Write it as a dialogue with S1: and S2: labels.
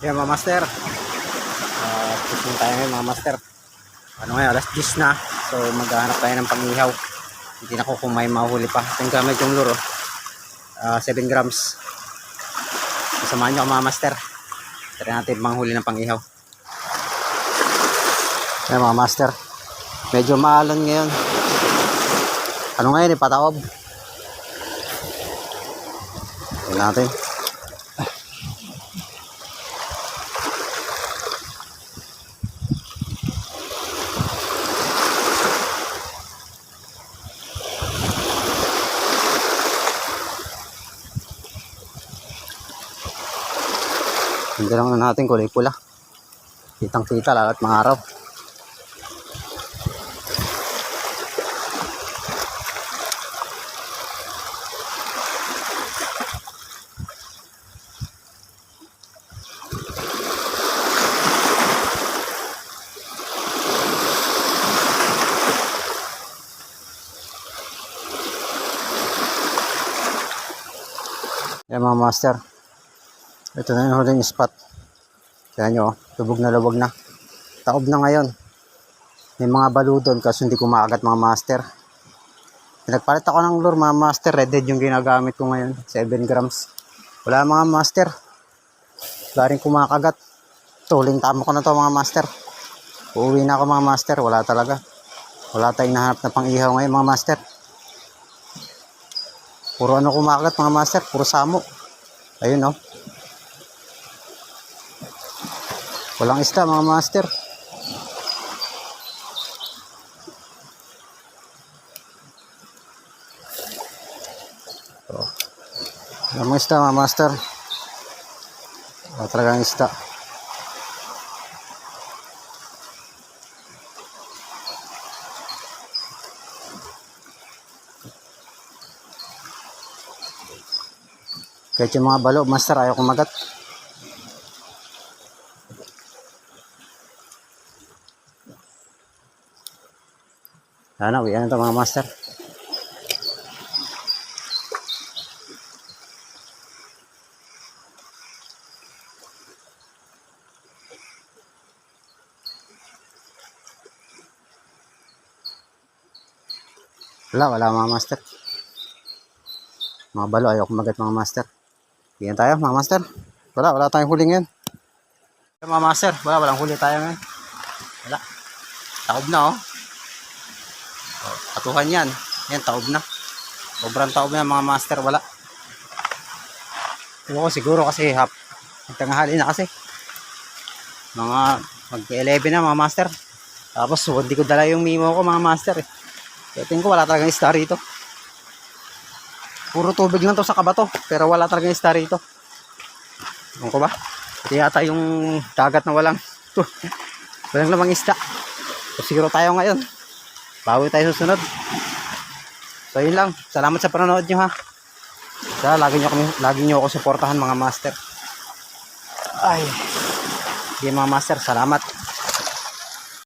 S1: Yan mga master. Uh, fishing tayo ngayon mga master. Ano ngayon, alas 10 na. So maghahanap tayo ng pangihaw. Hindi na ko kung may mahuli pa. Ito yung gamit yung luro. Uh, 7 grams. Samahan nyo mga master. Try natin manghuli ng pangihaw. Yan mga master. Medyo maalon ngayon. Ano ngayon, ipataob. Yan natin. Hindi lang na natin kulay pula. Kitang kita lalat mga araw. Yan mga master. Ito na yung huling spot. Kaya nyo, oh, lubog na lubog na. Taob na ngayon. May mga baludon kasi hindi kumakagat mga master. Nagpalit ako ng lure mga master. Redhead yung ginagamit ko ngayon. 7 grams. Wala mga master. Wala rin kumakagat. Tuling tama ko na to mga master. Uuwi na ako mga master. Wala talaga. Wala tayong nahanap na pang ihaw ngayon mga master. Puro ano kumakagat mga master. Puro samo. Ayun oh. Walang isda mga master. So, walang isda mga master. Wala talagang isda. Kahit yung mga balo, master, ayaw kumagat. Sana, uwi na ito mga master. Wala, wala mga master. Mga balo, ayaw kumagat mga master. Iyan tayo mga master. Wala, wala tayong huli ngayon. Mga master, wala, walang huli tayo ngayon. Wala. Taob na oh. Katuhan yan. Yan, taob na. Sobrang taob na mga master, wala. Ewan ko siguro kasi hap. Tanghali na kasi. Mga mag-11 na mga master. Tapos hindi ko dala yung mimo ko mga master eh. Kaya tingin ko wala talagang star rito. Puro tubig lang to sa kabato. Pero wala talagang star rito. Ewan ko ba? Ito yata yung dagat na walang walang lamang isda. So, siguro tayo ngayon. Bawi tayo susunod. So yun lang. Salamat sa panonood nyo ha. Sa lagi nyo, kami, lagi nyo ako suportahan mga master. Ay. Sige mga master, salamat.